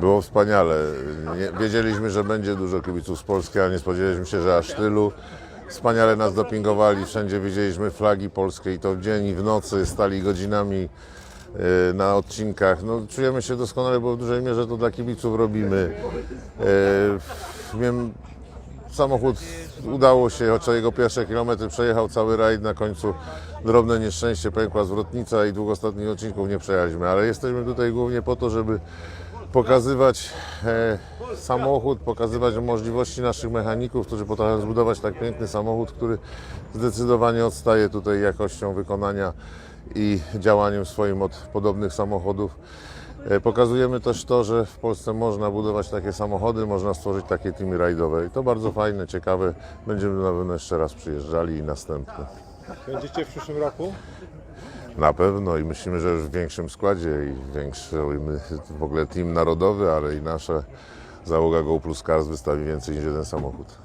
Było wspaniale. Nie, wiedzieliśmy, że będzie dużo kibiców z Polski, ale nie spodziewaliśmy się, że aż tylu. Wspaniale nas dopingowali, wszędzie widzieliśmy flagi polskie i to w dzień i w nocy, stali godzinami e, na odcinkach. No, czujemy się doskonale, bo w dużej mierze to dla kibiców robimy. E, Wiem, samochód udało się, chociaż jego pierwsze kilometry przejechał cały rajd, na końcu drobne nieszczęście, pękła zwrotnica i dwóch ostatnich odcinków nie przejechaliśmy, ale jesteśmy tutaj głównie po to, żeby pokazywać e, samochód, pokazywać możliwości naszych mechaników, którzy potrafią zbudować tak piękny samochód, który zdecydowanie odstaje tutaj jakością wykonania i działaniem swoim od podobnych samochodów. E, Pokazujemy też to, że w Polsce można budować takie samochody, można stworzyć takie teamy rajdowe i to bardzo fajne, ciekawe. Będziemy na pewno jeszcze raz przyjeżdżali i następne. Będziecie w przyszłym roku? Na pewno i myślimy, że już w większym składzie i większy w ogóle team narodowy, ale i nasza załoga Go Plus Cars wystawi więcej niż jeden samochód.